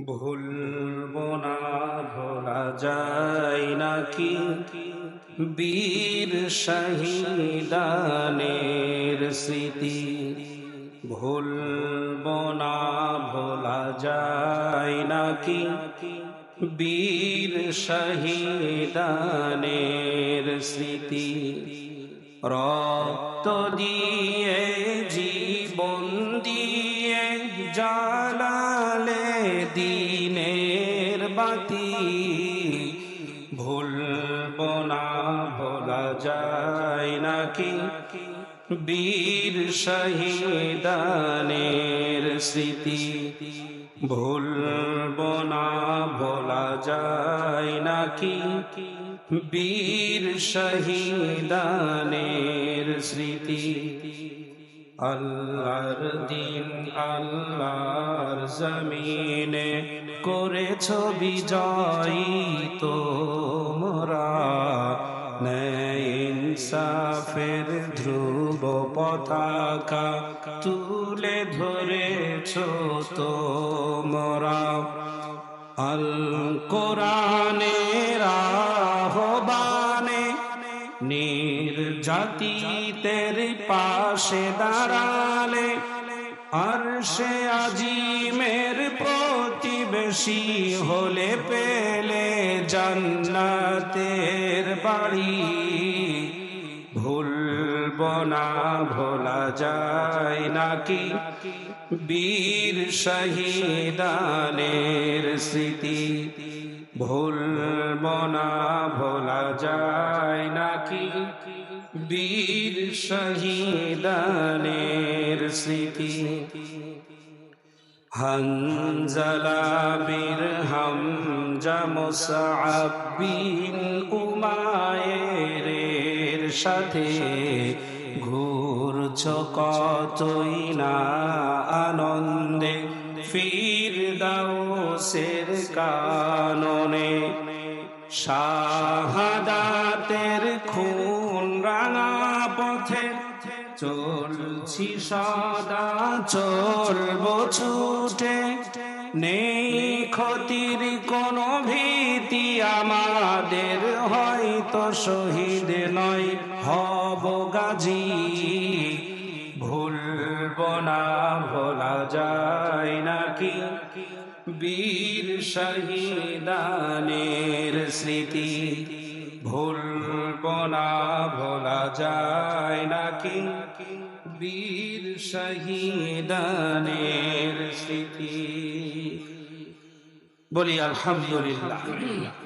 ভুলব না ভোলা যায় নাকি? বীর শহীদানের স্মৃতি। ভুলব না, ভোলা যায় নাকি? বীর শহীদানের স্মৃতি। রক্ত দিয়ে, জীবন দিয়ে জালালে দিনের বাতি, ভুলব না, ভোলা যায় নাকি? বীর শহীদানের স্মৃতি, ভুলব না, ভোলা যায় নাকি? বীর শহীদানের স্মৃতি আল্লাহর দিন আল্লাহর জমিনে করেছ বিজয়ী তোমরা। ইনসাফের ধ্রুব পতাকা তুলে ধরেছ তোমরা। আল নির্জাতিতের পাশে দাঁড়ালে আর সে আজিমের প্রতিবেশী হলে পেলে জান্নাতের বাড়ি। ভুলব না, ভোলা যায় নাকি বীর শহীদানের স্মৃতি? ভুলব না ভোলা যায় নাকি? বীর শহীদানের স্মৃতি। হানজালা বীর হামজা মুসআব বিন উমায়ের সাথে ঘুরছ কতই না আনন্দে। ফির দাওসের কাননে, শাহাদাতের খুন রাঙা পথে চলছি সদা, চলব ছুটে। নেই ক্ষতির কোনো ভীতি আমাদের হয়তো শহীদ নয়, হব গাজী। ভুলব না, ভোলা যায় নাকি? বীর শহীদানের স্মৃতি। ভুল না ভোলা যায় নাকি? বীর শহীদানের স্মৃতি। বলি আলহামদুলিল্লাহ।